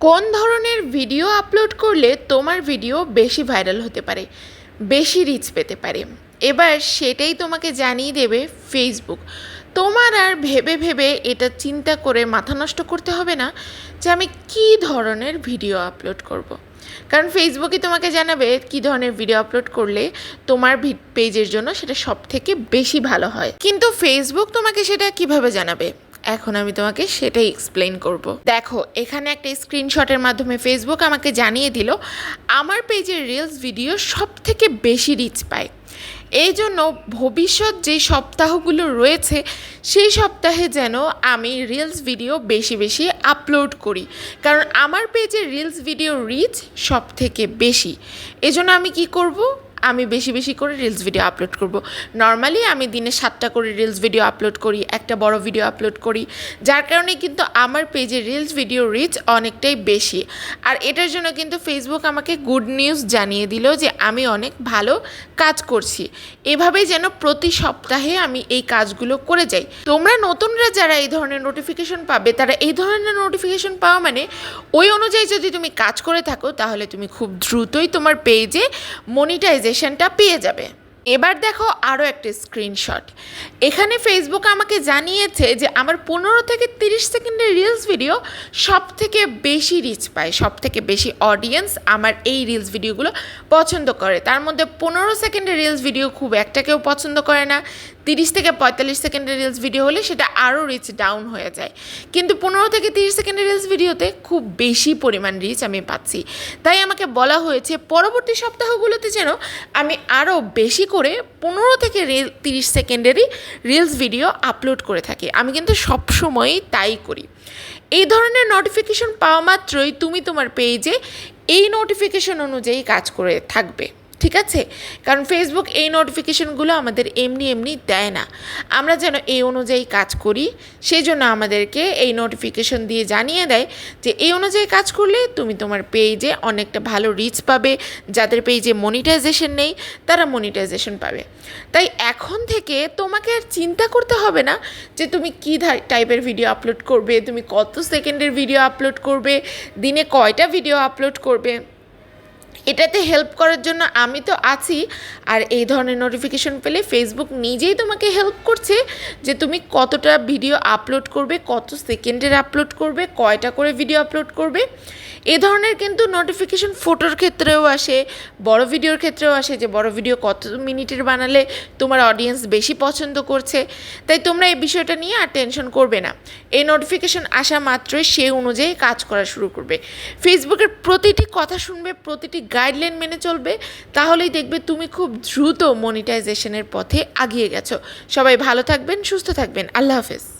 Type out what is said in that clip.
কোন ধরনের video upload করলে তোমার ভিডিও বেশি ভাইরাল হতে পারে, বেশি রিচ পেতে পারে? এবার সেটাই তোমাকে জানিয়ে দেবে ফেসবুক তোমার আর ভেবে ভেবে এটা চিন্তা করে মাথা নষ্ট করতে হবে না যে আমি কী ধরনের ভিডিও আপলোড করব। কারণ ফেসবুকই তোমাকে জানাবে কী ধরনের ভিডিও আপলোড করলে তোমার পেজের জন্য সেটা সব থেকে বেশি ভালো হয়। কিন্তু ফেসবুক তোমাকে সেটা কীভাবে জানাবে? এখন আমি তোমাকে সেটাই এক্সপ্লেন করব। দেখো, এখানে একটা স্ক্রিনশটের মাধ্যমে ফেসবুক আমাকে জানিয়ে দিল, আমার পেজের রিলস ভিডিও সব থেকে বেশি রিচ পায়। এই জন্য ভবিষ্যৎ যে সপ্তাহগুলো রয়েছে, সেই সপ্তাহে যেন আমি রিলস ভিডিও বেশি বেশি আপলোড করি। কারণ আমার পেজে রিলস ভিডিও রিচ সব থেকে বেশি। এজন্য আমি কি করব? আমি বেশি বেশি করে রিলস ভিডিও আপলোড করব। নর্মালি আমি দিনে সাতটা করে রিলস ভিডিও আপলোড করি, একটা বড় ভিডিও আপলোড করি। যার কারণে কিন্তু আমার পেজে রিলস ভিডিও রিচ অনেকটাই বেশি। আর এটার জন্য কিন্তু ফেসবুক আমাকে গুড নিউজ জানিয়ে দিল যে আমি অনেক ভালো কাজ করছি। এভাবেই যেন প্রতি সপ্তাহে আমি এই কাজগুলো করে যাই। তোমরা নতুনরা যারা এই ধরনের নোটিফিকেশন পাবে, তারা এই ধরনের নোটিফিকেশন পাওয়া মানে ওই অনুযায়ী যদি তুমি কাজ করে থাকো, তাহলে তুমি খুব দ্রুতই তোমার পেজে মনিটাইজেশনটা পেয়ে যাবে। এবার দেখো আরও একটা স্ক্রিনশট এখানে ফেসবুক আমাকে জানিয়েছে যে আমার পনেরো থেকে তিরিশ সেকেন্ডের রিলস ভিডিও সব থেকে বেশি রিচ পায় সব থেকে বেশি অডিয়েন্স আমার এই রিলস ভিডিওগুলো পছন্দ করে। তার মধ্যে পনেরো সেকেন্ডের রিলস ভিডিও খুব একটা কেউ পছন্দ করে না। তিরিশ থেকে পঁয়তাল্লিশ সেকেন্ডের রিলস ভিডিও হলে সেটা আরও রিচ ডাউন হয়ে যায়। কিন্তু পনেরো থেকে তিরিশ সেকেন্ডের রিলস ভিডিওতে খুব বেশি পরিমাণ রিচ আমি পাচ্ছি। তাই আমাকে বলা হয়েছে, পরবর্তী সপ্তাহগুলোতে যেন আমি আরও বেশি করে পনেরো থেকে রিল তিরিশ সেকেন্ডেরই রিলস ভিডিও আপলোড করে থাকি। আমি কিন্তু সবসময়ই তাই করি। এই ধরনের নোটিফিকেশন পাওয়া মাত্রই তুমি তোমার পেজে এই নোটিফিকেশন অনুযায়ী কাজ করে থাকবে। ঠিক আছে? কারণ ফেসবুক এই নোটিফিকেশনগুলো আমাদের এমনি এমনি দেয় না। আমরা যেন এই অনুযায়ী কাজ করি, সেই জন্য আমাদেরকে এই নোটিফিকেশন দিয়ে জানিয়ে দেয় যে, এই অনুযায়ী কাজ করলে তুমি তোমার পেজে অনেকটা ভালো রিচ পাবে। যাদের পেজে মনিটাইজেশন নেই, তারা মনিটাইজেশন পাবে। তাই এখন থেকে তোমাকে আর চিন্তা করতে হবে না যে, তুমি কী টাইপের ভিডিও আপলোড করবে, তুমি কত সেকেন্ডের ভিডিও আপলোড করবে, দিনে কয়টা ভিডিও আপলোড করবে। এটাতে হেল্প করার জন্য আমি তো আছি। আর এই ধরনের নোটিফিকেশন পেলে ফেসবুক নিজেই তোমাকে হেল্প করছে যে তুমি কতটা ভিডিও আপলোড করবে, কত সেকেন্ডের আপলোড করবে, কয়টা করে ভিডিও আপলোড করবে। এ ধরনের কিন্তু নোটিফিকেশন ফটোর ক্ষেত্রেও আসে, বড় ভিডিওর ক্ষেত্রেও আসে যে বড় ভিডিও কত মিনিটের বানালে তোমার অডিয়েন্স বেশি পছন্দ করছে। তাই তোমরা এই বিষয়টা নিয়ে আর টেনশন করবে না। এই নোটিফিকেশন আসা মাত্রই সে অনুযায়ী কাজ করা শুরু করবে। ফেসবুকের প্রতিটি কথা শুনবে, প্রতিটি গাইডলাইন মেনে চলবে, তাহলেই দেখবে তুমি খুব দ্রুত মনিটাইজেশনের পথে আগিয়ে গেছো। সবাই ভালো থাকবেন, সুস্থ থাকবেন। আল্লাহ হাফেজ।